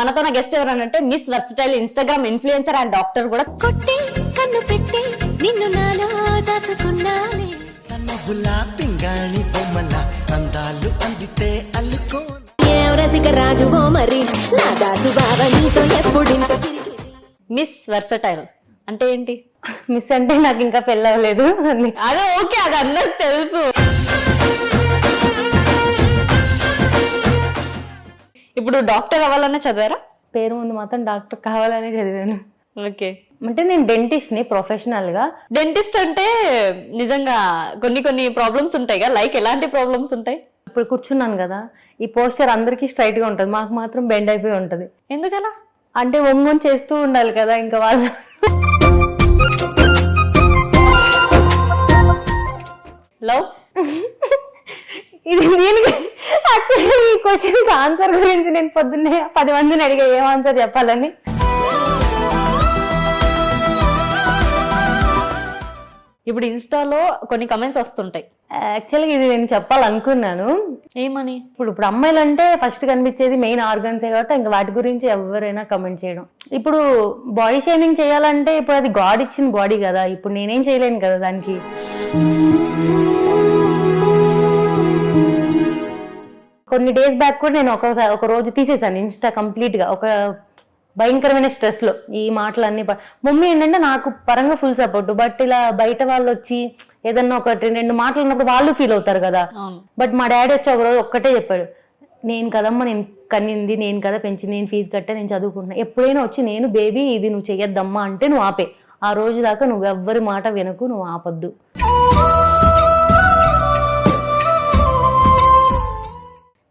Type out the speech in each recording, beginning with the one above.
మనతో guest ఎవరనంటే miss versatile Instagram influencer and doctor కూడా. కొట్టి కన్ను పెట్టి నిన్ను నాలో దాచుకున్నానే. నవ్వులా పింగాణి బొమ్మల అందాలు అందితే అల్లుకో ఏం రసిక రాజువో మరి నా దాసు బావ నీతో ఎప్పుడింత కిరికిరి? మిస్ వర్సటైల్ అంటే ఏంటి? మిస్ అంటే నాకు ఇంకా పెళ్ళవలేదు. అదే ఓకే అది అందరికి తెలుసు. ఇప్పుడు డాక్టర్ అవ్వాలనే చదివారా? పేరు ముందు మాత్రం డాక్టర్ కావాలని చదివాను. ఓకే. అంటే నేను డెంటిస్ట్ని ప్రొఫెషనల్గా డెంటిస్ట్ అంటే నిజంగా కొన్ని కొన్ని ప్రాబ్లమ్స్ ఉంటాయి కదా లైక్ ఎలాంటి ప్రాబ్లమ్స్ ఉంటాయి? ఇప్పుడు కూర్చున్నాను కదా ఈ పోస్చర్ అందరికీ స్ట్రైట్గా ఉంటుంది మాకు మాత్రం బెండ్ అయిపోయి ఉంటుంది. ఎందుకలా? అంటే ఒంగొని చేస్తూ ఉండాలి కదా ఇంకా వాళ్ళు. లవ్ ఇది నేను ఈ క్వశ్చన్కి ఆన్సర్ గురించి నేను పొద్దున్నే పది మందిని అడిగా ఏం ఆన్సర్ చెప్పాలని? ఇప్పుడు ఇన్స్టాలో కొన్ని కమెంట్స్ వస్తుంటాయి. యాక్చువల్గా ఇది నేను చెప్పాలనుకున్నాను. ఏమని? ఇప్పుడు ఇప్పుడు అమ్మాయిలు అంటే ఫస్ట్ కనిపించేది మెయిన్ ఆర్గన్సే కాబట్టి ఇంకా వాటి గురించి ఎవరైనా కమెంట్ చేయడం. ఇప్పుడు బాడీ షేమింగ్ చేయాలంటే ఇప్పుడు అది గాడ్ ఇచ్చిన బాడీ కదా. ఇప్పుడు నేనేం చేయలేను కదా దానికి. కొన్ని డేస్ బ్యాక్ కూడా నేను ఒకసారి ఒక రోజు తీసేసాను ఇన్స్టా కంప్లీట్గా. ఒక భయంకరమైన స్ట్రెస్లో ఈ మాటలన్నీ మమ్మీ ఏంటంటే నాకు పరంగా ఫుల్ సపోర్ట్ బట్ ఇలా బయట వాళ్ళు వచ్చి ఏదన్నా ఒకటి రెండు మాటలు ఉన్నప్పుడు వాళ్ళు ఫీల్ అవుతారు కదా. బట్ మా డాడీ వచ్చి ఒక రోజు ఒక్కటే చెప్పాడు నేను కదమ్మా నేను కనింది నేను కదా పెంచింది నేను ఫీజు కట్టే నేను చదువుకుంటున్నా. ఎప్పుడైనా వచ్చి నేను బేబీ ఇది నువ్వు చెయ్యొద్దమ్మా అంటే నువ్వు ఆపే. ఆ రోజు దాకా నువ్వు ఎవ్వరి మాట వినకు నువ్వు ఆపొద్దు.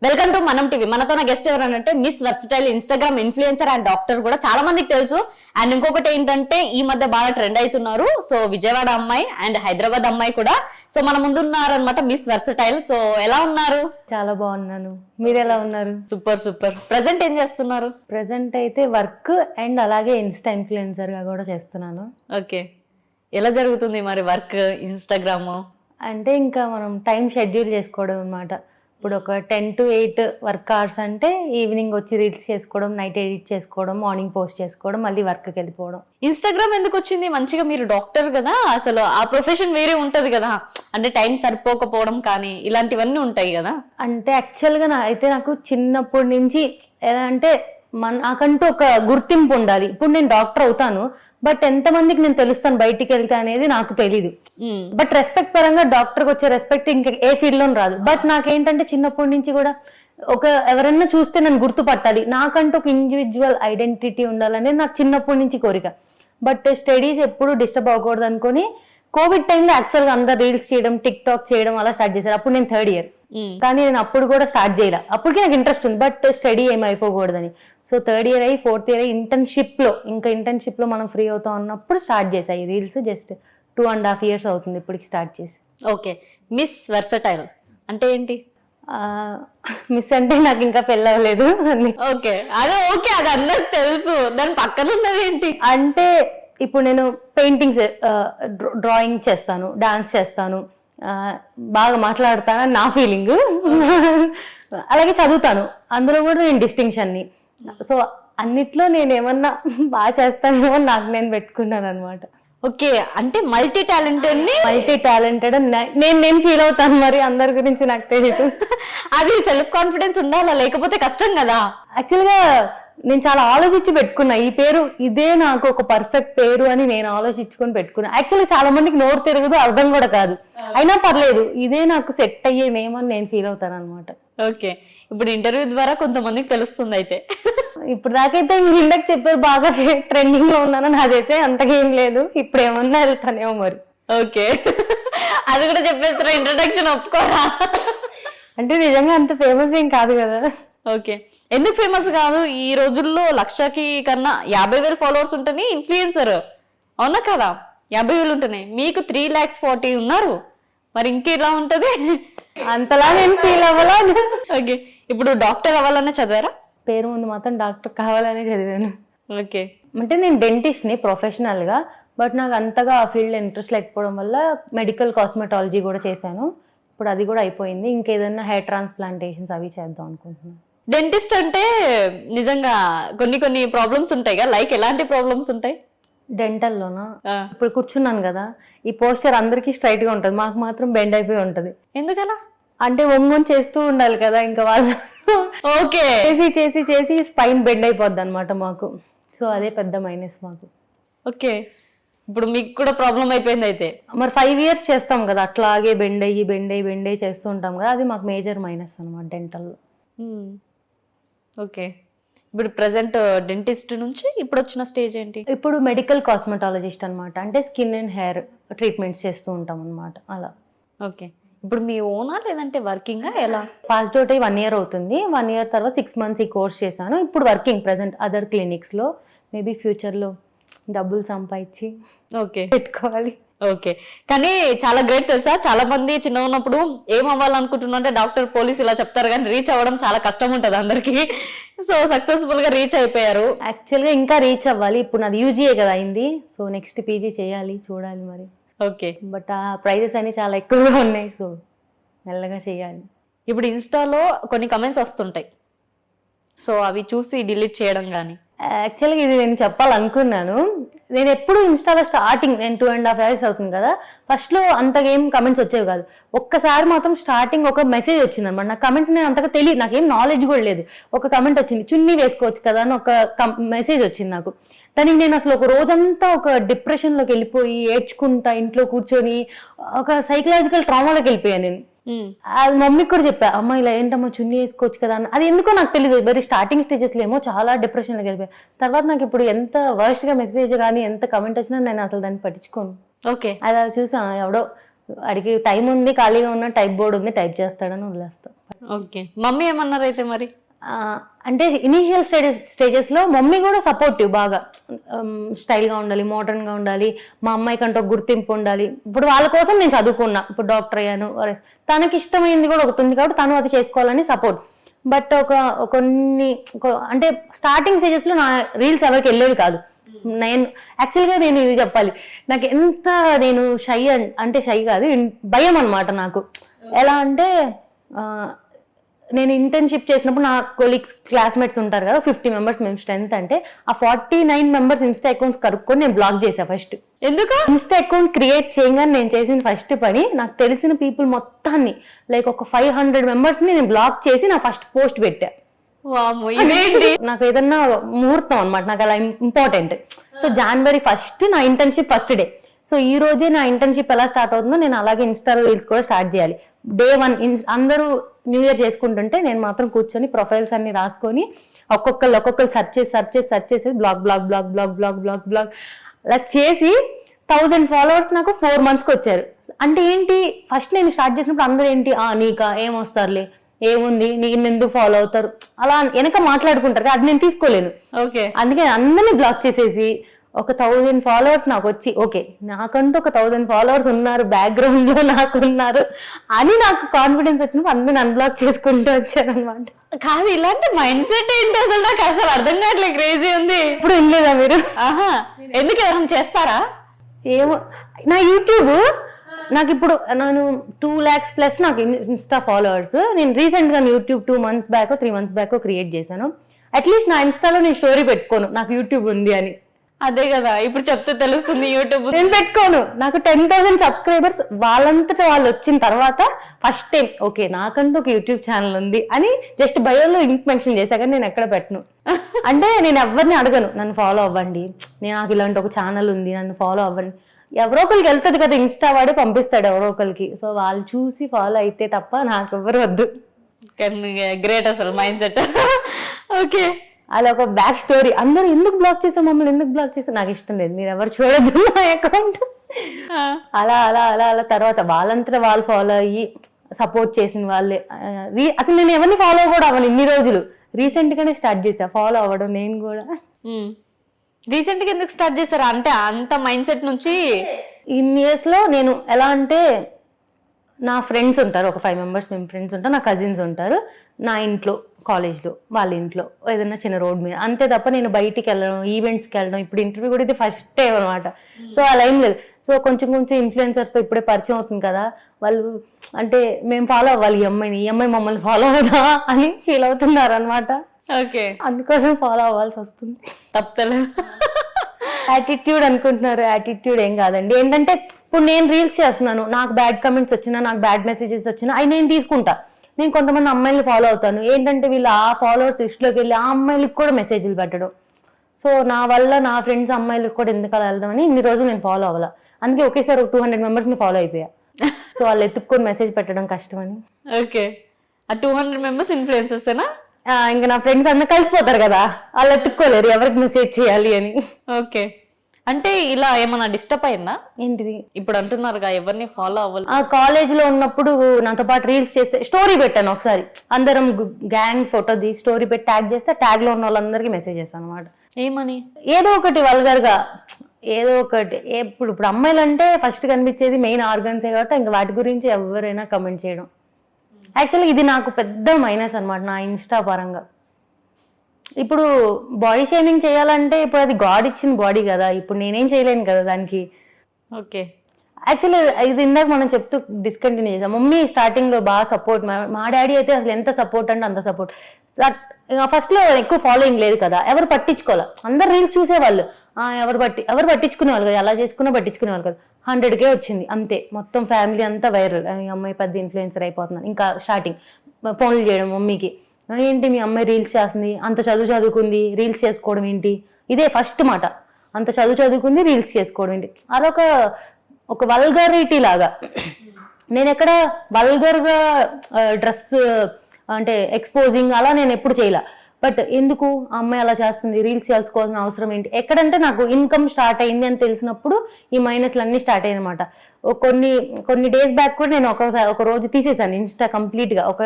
Welcome to Manam TV. మనతో guest ఎవరనంటే miss versatile Instagram influencer and doctor కూడా చాలా మందికి తెలుసు. అండ్ ఇంకొకటి ఏంటంటే ఈ మధ్య బాగా ట్రెండ్ అవుతున్నారు. సో విజయవాడ అమ్మాయి అండ్ హైదరాబాద్ అమ్మాయి కూడా. సో మన ముందు ఉన్నారనమాట మిస్ వర్సిటైల్ సో ఎలా ఉన్నారు? చాలా బాగున్నాను. మీరు ఎలా ఉన్నారు? సూపర్ సూపర్ ప్రజెంట్ ఏం చేస్తున్నారు? ప్రజెంట్ అయితే వర్క్ అండ్ అలాగే ఇన్స్టా ఇన్ఫ్లుయెన్సర్గా కూడా చేస్తున్నాను. ఓకే ఎలా జరుగుతుంది మరి వర్క్ ఇన్స్టాగ్రామ్ అంటే ఇంకా మనం టైం షెడ్యూల్ చేసుకోవడం అనమాట ఇప్పుడు ఒక ten to eight work hours అంటే ఈవినింగ్ వచ్చి రీల్స్ చేసుకోవడం నైట్ ఎడిట్ చేసుకోవడం మార్నింగ్ పోస్ట్ చేసుకోవడం మళ్ళీ వర్క్కి వెళ్ళిపోవడం. ఇన్స్టాగ్రామ్ ఎందుకు వచ్చింది? మంచిగా మీరు డాక్టర్ కదా? అసలు ఆ ప్రొఫెషన్ వేరే ఉంటది కదా? అంటే టైం సరిపోకపోవడం కానీ ఇలాంటివన్నీ ఉంటాయి కదా? అంటే యాక్చువల్గా నా అయితే నాకు చిన్నప్పటి నుంచి ఎలా అంటే మన నాకంటూ ఒక గుర్తింపు ఉండాలి. ఇప్పుడు నేను డాక్టర్ అవుతాను. బట్ ఎంతమందికి నేను తెలుస్తాను బయటికి వెళ్తే అనేది నాకు తెలీదు. బట్ రెస్పెక్ట్ పరంగా డాక్టర్కి వచ్చే రెస్పెక్ట్ ఇంకా ఏ ఫీల్డ్ లోనూ రాదు. బట్ నాకేంటంటే చిన్నప్పటి నుంచి కూడా ఒక ఎవరైనా చూస్తే నన్ను గుర్తుపట్టాలి. నాకంటూ ఒక ఇండివిజువల్ ఐడెంటిటీ ఉండాలనేది నాకు చిన్నప్పటి నుంచి కోరిక. బట్ స్టడీస్ ఎప్పుడు డిస్టర్బ్ అవ్వకూడదు అనుకొని కోవిడ్ టైంలో యాక్చువల్గా అందరు రీల్స్ చేయడం టిక్ టాక్ చేయడం అలా స్టార్ట్ చేశారు. అప్పుడు నేను థర్డ్ ఇయర్. కానీ నేను అప్పుడు కూడా స్టార్ట్ చేయలే. అప్పటికి నాకు ఇంట్రెస్ట్ ఉంది బట్ స్టడీ ఏమి అయిపోకూడదని. సో థర్డ్ ఇయర్ అయ్యి ఫోర్త్ ఇయర్ అయ్యి internship లో ఇంకా internship లో మనం ఫ్రీ అవుతాం అన్నప్పుడు స్టార్ట్ చేసాయి reels just two and half years అవుతుంది ఇప్పటికి స్టార్ట్ చేసి. ఓకే మిస్ వర్సటైల్ అంటే ఏంటి? మిస్ అంటే నాకు ఇంకా పెళ్ళవలేదు. ఓకే అదే ఓకే అది అందరికి తెలుసు. దాని పక్కన ఉన్నది ఏంటి? అంటే ఇప్పుడు నేను పెయింటింగ్స్ డ్రాయింగ్ చేస్తాను డాన్స్ చేస్తాను. బాగా మాట్లాడతాను నా ఫీలింగ్ అలాగే చదువుతాను. అందులో కూడా నేను డిస్టింక్షన్ని సో అన్నిట్లో నేను ఏమన్నా బాగా చేస్తానేమో నాకు నేను పెట్టుకున్నాను అనమాట ఓకే అంటే మల్టీ టాలెంటెడ్ని మల్టీ టాలెంటెడ్ నేను నేను ఫీల్ అవుతాను మరి అందరి గురించి నాకు తెలియదు అది సెల్ఫ్ కాన్ఫిడెన్స్ ఉండాలా? లేకపోతే కష్టం కదా? యాక్చువల్గా నేను చాలా ఆలోచించి పెట్టుకున్నా. ఈ పేరు ఇదే నాకు ఒక పర్ఫెక్ట్ పేరు అని నేను ఆలోచించుకొని పెట్టుకున్నా. యాక్చువల్లీ చాలా మందికి నోరు తిరగదు అర్థం కూడా కాదు. అయినా పర్లేదు ఇదే నాకు సెట్ అయ్యే నేమ్ అని నేను ఫీల్ అవుతాను అనమాట ఓకే. ఇప్పుడు ఇంటర్వ్యూ ద్వారా కొంతమందికి తెలుస్తుంది అయితే. ఇప్పుడు దాకైతే మీరు ఇందాక చెప్పారు బాగా ట్రెండింగ్లో ఉన్నానని అదైతే అంతగా ఏం లేదు. ఇప్పుడు ఏమన్నా వెళ్తానేమో మరి. ఓకే. అది కూడా చెప్పేస్తారా ఇంట్రడక్షన్ ఒప్పుకోరా? అంటే నిజంగా అంత ఫేమస్ ఏం కాదు కదా. ఓకే. ఎందుకు ఫేమస్ కాదు? ఈ రోజుల్లో లక్షకి కన్నా యాభై వేలు ఫాలోవర్స్ ఉంటేనే ఇన్ఫ్లుయెన్సర్ అవునా కదా? యాభై వేలు ఉంటున్నాయి మీకు త్రీ ల్యాక్స్ ఫార్టీ ఉన్నారు. మరి ఇంకెలా ఉంటది? అంతలా నేను ఫీల్ అవ్వాలా? ఓకే. ఇప్పుడు డాక్టర్ అవ్వాలనే చదివారా? పేరు ముందు మాత్రం డాక్టర్ కావాలని చదివాను. ఓకే. అంటే నేను డెంటిస్ట్ని ప్రొఫెషనల్గా బట్ నాకు అంతగా ఆ ఫీల్డ్ ఇంట్రెస్ట్ లేకపోవడం వల్ల మెడికల్ కాస్మెటాలజీ కూడా చేశాను. ఇప్పుడు అది కూడా అయిపోయింది. ఇంకేదన్నా హెయిర్ ట్రాన్స్ప్లాంటేషన్స్ అవి చేద్దాం అనుకుంటున్నాను. డెంటిస్ట్ అంటే నిజంగా కొన్ని కొన్ని ప్రాబ్లమ్స్ ఉంటాయి కదా. లైక్ ఎలాంటి ప్రాబ్లమ్స్ ఉంటాయి? డెంటల్లోనా ఇప్పుడు కూర్చున్నాను కదా. ఈ పోస్చర్ అందరికీ స్ట్రైట్గా ఉంటుంది. మాకు మాత్రం బెండ్ అయిపోయి ఉంటది. ఎందుకలా? అంటే ఒంగొని చేస్తూ ఉండాలి కదా ఇంకా వాళ్ళు. ఓకే. చేసి చేసి చేసి స్పైన్ బెండ్ అయిపోద్ది అనమాట మాకు. సో అదే పెద్ద మైనస్ మాకు. ఓకే. ఇప్పుడు మీకు కూడా ప్రాబ్లం అయిపోయింది అయితే. మరి ఫైవ్ ఇయర్స్ చేస్తాం కదా. అట్లాగే బెండ్ అయ్యి బెండ్ అయ్యి బెండ్ అయ్యి చేస్తూ ఉంటాం కదా. అది మాకు మేజర్ మైనస్ అనమాట డెంటల్లో ఓకే. ఇప్పుడు ప్రజెంట్ డెంటిస్ట్ నుంచి ఇప్పుడు వచ్చిన స్టేజ్ ఏంటి? ఇప్పుడు మెడికల్ కాస్మెటాలజిస్ట్ అన్నమాట. అంటే స్కిన్ అండ్ హెయిర్ ట్రీట్మెంట్స్ చేస్తూ ఉంటాం అనమాట అలా. ఓకే. ఇప్పుడు మీ ఓనా లేదంటే వర్కింగా ఎలా? పాస్డ్ అవుట్ అయ్యి వన్ ఇయర్ అవుతుంది. వన్ ఇయర్ తర్వాత సిక్స్ మంత్స్ ఈ కోర్స్ చేశాను. ఇప్పుడు వర్కింగ్ ప్రజెంట్ అదర్ క్లినిక్స్లో మేబీ ఫ్యూచర్లో డబ్బులు సంపాదించి ఓకే. పెట్టుకోవాలి. ఓకే. కానీ చాలా గ్రేట్ తెలుసా? చాలా మంది చిన్న ఉన్నప్పుడు ఏం డాక్టర్ పోలీస్ ఇలా చెప్తారు కానీ రీచ్ అవ్వడం చాలా కష్టం ఉంటుంది అందరికి. సో సక్సెస్ఫుల్గా రీచ్ అయిపోయారు. యాక్చువల్గా ఇంకా రీచ్ అవ్వాలి. ఇప్పుడు నాది యూజీఏ కదా అయింది. సో నెక్స్ట్ పీజీ చేయాలి చూడాలి మరి. ఓకే. బట్ ఆ ప్రైజెస్ అన్ని చాలా ఎక్కువగా ఉన్నాయి. సో మెల్లగా చేయాలి. ఇప్పుడు ఇన్స్టాలో కొన్ని కమెంట్స్ వస్తుంటాయి. సో అవి చూసి డిలీట్ చేయడం కానీ యాక్చువల్గా ఇది నేను చెప్పాలనుకున్నాను. నేను ఎప్పుడు ఇన్స్టాలో స్టార్టింగ్ నేను టూ అండ్ హాఫ్ ఇయర్స్ అవుతుంది కదా ఫస్ట్లో అంతగా ఏం కమెంట్స్ వచ్చేవి కాదు. ఒక్కసారి మాత్రం స్టార్టింగ్ ఒక మెసేజ్ వచ్చింది అనమాట నాకు కమెంట్స్ నేను అంతగా తెలియదు నాకేం నాలెడ్జ్ కూడా లేదు. ఒక కమెంట్ వచ్చింది చున్నీ వేసుకోవచ్చు కదా అని ఒక మెసేజ్ వచ్చింది నాకు. దానికి నేను అసలు ఒక రోజంతా ఒక డిప్రెషన్లోకి వెళ్ళిపోయి ఏడ్చుకుంటా ఇంట్లో కూర్చొని ఒక సైకలాజికల్ ట్రామాలోకి వెళ్ళిపోయాను నేను. అది మమ్మీకి కూడా చెప్పా అమ్మ ఇలా ఏంటమ్మా చున్నీ వేసుకోవచ్చు కదా అని అది ఎందుకో నాకు తెలియదు మరి స్టార్టింగ్ స్టేజెస్లో ఏమో చాలా డిప్రెషన్లోకి వెళ్ళిపోయా తర్వాత నాకు ఇప్పుడు ఎంత worst గా మెసేజ్ కానీ ఎంత కమెంట్ వచ్చినా నేను అసలు దాన్ని పట్టించుకోను. ఓకే అది చూసా ఎవడో అడిగి టైం ఉంది ఖాళీగా ఉన్న టైప్ బోర్డ్ ఉంది టైప్ చేస్తాడని వదిలేస్తా. ఓకే మమ్మీ ఏమన్నారు అయితే మరి? అంటే ఇనీషియల్ స్టేజెస్ స్టేజెస్లో మమ్మీ కూడా సపోర్టివ్ బాగా. స్టైల్గా ఉండాలి మోడర్న్గా ఉండాలి మా అమ్మాయి కంటే ఒక గుర్తింపు ఉండాలి. ఇప్పుడు వాళ్ళ కోసం నేను చదువుకున్నా. ఇప్పుడు డాక్టర్ అయ్యాను తనకి ఇష్టమైంది కూడా ఒకటి ఉంది కాబట్టి తను అది చేసుకోవాలని సపోర్ట్ బట్ ఒక కొన్ని అంటే స్టార్టింగ్ స్టేజెస్లో నా రీల్స్ ఎవరికి వెళ్ళేవి కాదు. నేను యాక్చువల్గా నేను ఇది చెప్పాలి. నాకు ఎంత నేను షై అంటే షై కాదు భయం అనమాట నాకు. ఎలా అంటే నేను ఇంటర్న్షిప్ చేసినప్పుడు నా కొలీగ్స్ క్లాస్మేట్స్ ఉంటారు కదా ఫిఫ్టీ మెంబర్స్ మేము స్ట్రెంత్ అంటే ఆ forty nine members Insta accounts కనుక్కొని నేను బ్లాక్ చేసా ఫస్ట్ ఎందుకు? ఇన్స్టా అకౌంట్ క్రియేట్ చేయగానే నేను చేసిన ఫస్ట్ పని. నాకు తెలిసిన పీపుల్ మొత్తాన్ని లైక్ ఒక ఫైవ్ హండ్రెడ్ మెంబర్స్ని నేను బ్లాక్ చేసి నా ఫస్ట్ పోస్ట్ పెట్టా. నాకు ఏదన్నా ముహూర్తం అనమాట నాకు అలా ఇంపార్టెంట్ సో జనవరి ఫస్ట్ నా ఇంటర్న్షిప్ ఫస్ట్ డే సో ఈ రోజే నా ఇంటర్న్షిప్ ఎలా స్టార్ట్ అవుతుందో నేను అలాగే ఇన్స్టాలో రీల్స్ కూడా స్టార్ట్ చేయాలి. డే వన్ అందరూ న్యూ ఇయర్ చేసుకుంటుంటే నేను మాత్రం కూర్చొని ప్రొఫైల్స్ అన్ని రాసుకొని ఒక్కొక్కరు ఒక్కొక్కరు సెర్చ్ చేసి సెర్చ్ చేసి సెర్చ్ చేసి blog blog blog blog blog blog blog అలా చేసి థౌజండ్ ఫాలోవర్స్ నాకు ఫోర్ మంత్స్కి వచ్చారు. అంటే ఏంటి? ఫస్ట్ నేను స్టార్ట్ చేసినప్పుడు అందరూ ఏంటి? ఆ నీకా? ఏం వస్తారులే? ఏముంది? నేను ఎందుకు ఫాలో అవుతారు? అలా వెనక మాట్లాడుకుంటారు అది నేను తీసుకోలేను. ఓకే. అందుకే అందరినీ బ్లాక్ చేసేసి ఒక థౌజండ్ ఫాలోవర్స్ నాకు వచ్చి ఓకే నాకంటూ ఒక థౌజండ్ ఫాలోవర్స్ ఉన్నారు బ్యాక్గ్రౌండ్లో నాకు ఉన్నారు అని నాకు కాన్ఫిడెన్స్ వచ్చినప్పుడు అందరిని అన్బ్లాక్ చేసుకుంటూ వచ్చాను అనమాట కాదు ఇలాంటి మైండ్ సెట్ ఏంటి అసలు? నాకు అసలు అర్థం కావట్లేదు క్రేజీ ఉంది. ఇప్పుడు వినలేదా మీరు? ఆహా ఎందుకు ఎవరైనా చేస్తారా? ఏమో నా యూట్యూబ్ నాకు ఇప్పుడు నేను టూ ల్యాక్స్ ప్లస్ నాకు ఇన్స్టా ఫాలోవర్స్ నేను రీసెంట్గా YouTube two months back three months back create చేశాను. అట్లీస్ట్ నా ఇన్స్టాలో నేను స్టోరీ పెట్టుకోను నాకు యూట్యూబ్ ఉంది అని. అదే కదా ఇప్పుడు చెప్తే తెలుస్తుంది యూట్యూబ్ నేను పెట్టుకోను. నాకు టెన్ థౌసండ్ సబ్స్క్రైబర్స్ వాళ్ళంతటా వాళ్ళు వచ్చిన తర్వాత ఫస్ట్ టైం ఓకే నాకంటూ ఒక యూట్యూబ్ ఛానల్ ఉంది అని జస్ట్ బయోలో లింక్ మెన్షన్ చేశా కానీ నేను ఎక్కడ పెట్టను. అంటే నేను ఎవరిని అడగను. నన్ను ఫాలో అవ్వండి. నేను నాకు ఇలాంటి ఒక ఛానల్ ఉంది నన్ను ఫాలో అవ్వండి. ఎవరో ఒకరికి వెళ్తుంది కదా ఇన్స్టా వాడే పంపిస్తాడు ఎవరో ఒకరికి సో వాళ్ళు చూసి ఫాలో అయితే తప్ప నాకు ఎవరు వద్దు. గ్రేట్ అసలు మైండ్ సెట్ ఓకే అలా ఒక బ్యాక్ స్టోరీ అందరూ ఎందుకు బ్లాక్ చేసాం మమ్మల్ని ఎందుకు బ్లాక్ చేసాం నాకు ఇష్టం లేదు. మీరు ఎవరు చూడొద్దు నా అకౌంట్ అలా అలా అలా అలా. తర్వాత వాళ్ళంతటా వాళ్ళు ఫాలో అయ్యి సపోర్ట్ చేసిన వాళ్ళే. అసలు నేను ఎవరిని ఫాలో కూడా అవ్వను ఇన్ని రోజులు. రీసెంట్ గానే స్టార్ట్ చేశా. ఫాలో అవ్వడం నేను కూడా. రీసెంట్గా ఎందుకు స్టార్ట్ చేస్తారా అంటే అంత మైండ్ సెట్ నుంచి ఇన్ని ఇయర్స్లో నేను ఎలా అంటే నా ఫ్రెండ్స్ ఉంటారు ఒక ఫైవ్ మెంబర్స్ మేము ఫ్రెండ్స్ ఉంటారు నా కజిన్స్ ఉంటారు నా ఇంట్లో కాలేజ్లో వాళ్ళ ఇంట్లో ఏదైనా చిన్న రోడ్ మీద. అంతే తప్ప నేను బయటికి వెళ్ళడం ఈవెంట్స్కి వెళ్ళడం ఇప్పుడు ఇంటర్వ్యూ కూడా ఇది ఫస్ట్ టైం అనమాట సో అలా ఏం లేదు. సో కొంచెం కొంచెం ఇన్ఫ్లుయెన్సర్స్తో ఇప్పుడే పరిచయం అవుతుంది కదా వాళ్ళు అంటే మేము ఫాలో అవ్వాలి ఈ అమ్మాయిని ఈ అమ్మాయి మమ్మల్ని ఫాలో అవుదా అని ఫీల్ అవుతున్నారు అనమాట ఓకే. అందుకోసం ఫాలో అవ్వాల్సి వస్తుంది. తప్పలేదు యాటిట్యూడ్ అనుకుంటున్నారు యాటిట్యూడ్ ఏం కాదండి. ఏంటంటే ఇప్పుడు నేను రీల్స్ చేస్తున్నాను. నాకు బ్యాడ్ కమెంట్స్ వచ్చినా నాకు బ్యాడ్ మెసేజెస్ వచ్చినా అవి నేను తీసుకుంటా. నేను కొంతమంది అమ్మాయిల్ని ఫాలో అవుతాను. ఏంటంటే వీళ్ళు ఆ ఫాలోవర్స్ లిస్ట్లోకి వెళ్ళి ఆ అమ్మాయిలకు కూడా మెసేజ్లు పెట్టడం. సో నా వల్ల నా ఫ్రెండ్స్ అమ్మాయిలకు కూడా ఎందుకు అలా వెళ్దాం అని ఇన్ని రోజులు నేను ఫాలో అవ్వాల? అందుకే ఒకేసారి ఒక టూ హండ్రెడ్ మెంబర్స్ని ఫాలో అయిపోయా. సో వాళ్ళు ఎత్తుక్కొని మెసేజ్ పెట్టడం కష్టమని. ఓకే. ఆ టూ హండ్రెడ్ మెంబర్స్ ఇన్ఫ్లుయెన్సెస్నా ఆ, ఇంకా నా ఫ్రెండ్స్ అందరూ కలిసిపోతారు కదా. వాళ్ళు ఎత్తుక్కోలేరు. ఎవరికి మెసేజ్ చేయాలి అని. ఓకే. అంటే ఇలా ఏమన్నా డిస్టర్బ్ అయిందా? ఏంటిది? ఇప్పుడు అంటున్నారుగా ఎవరిని ఫాలో అవ్వాలి. ఆ కాలేజ్లో ఉన్నప్పుడు నాతో పాటు రీల్స్ చేస్తే స్టోరీ పెట్టాను ఒకసారి. అందరం గ్యాంగ్ ఫోటో ది స్టోరీ పెట్టి ట్యాగ్ చేస్తే ట్యాగ్లో ఉన్న వాళ్ళందరికీ మెసేజ్ చేస్తాను అనమాట ఏమని? ఏదో ఒకటి వల్గర్గా ఏదో ఒకటి. ఎప్పుడు ఇప్పుడు అమ్మాయిలు అంటే ఫస్ట్ కనిపించేది మెయిన్ ఆర్గన్సే కాబట్టి ఇంకా వాటి గురించి ఎవరైనా కమెంట్ చేయడం. యాక్చువల్లీ ఇది నాకు పెద్ద మైనస్ అన్నమాట నా ఇన్స్టా పరంగా. ఇప్పుడు బాడీ షేమింగ్ చేయాలంటే ఇప్పుడు అది గాడ్ ఇచ్చిన బాడీ కదా. ఇప్పుడు నేనేం చేయలేను కదా దానికి. ఓకే. యాక్చువల్లీ ఇది ఇందాక మనం చెప్తూ డిస్కంటిన్యూ చేసాం. మమ్మీ స్టార్టింగ్లో బాగా సపోర్ట్ మా డాడీ అయితే అసలు ఎంత సపోర్ట్ అంటే అంత సపోర్ట్ ఫస్ట్లో ఎక్కువ ఫాలోయింగ్ లేదు కదా. ఎవరు పట్టించుకోవాలి? అందరు రీల్స్ చూసేవాళ్ళు. ఎవరు పట్టి ఎవరు పట్టించుకునేవాళ్ళు కదా. ఎలా చేసుకున్నా పట్టించుకునేవాళ్ళు కదా. హండ్రెడ్ కే వచ్చింది. అంతే. మొత్తం ఫ్యామిలీ అంతా వైరల్ అమ్మాయి పెద్ద ఇన్ఫ్లుయెన్సర్ అయిపోతున్నాను. ఇంకా స్టార్టింగ్ ఫోన్లు చేయడం మమ్మీకి. "ఆ, ఏంటి మీ అమ్మాయి రీల్స్ చేస్తుంది? అంత చదువు చదువుకుంది రీల్స్ చేసుకోవడం ఏంటి? ఇదే ఫస్ట్ మాట. అంత చదువు చదువుకుంది రీల్స్ చేసుకోవడం ఏంటి? అదొక ఒక వల్గారిటీ లాగా. నేను ఎక్కడ వల్గర్గా డ్రెస్ అంటే ఎక్స్పోజింగ్ అలా నేను ఎప్పుడు చేయలే. బట్ ఎందుకు? ఆ అమ్మాయి అలా చేస్తుంది రీల్స్ చేసుకోవాల్సిన అవసరం ఏంటి? ఎక్కడంటే నాకు ఇన్కమ్ స్టార్ట్ అయింది అని తెలిసినప్పుడు ఈ మైనస్లు అన్నీ స్టార్ట్ అయ్యాయి అనమాట కొన్ని కొన్ని డేస్ బ్యాక్ కూడా నేను ఒకసారి ఒక రోజు తీసేసాను ఇన్స్టా కంప్లీట్గా ఒక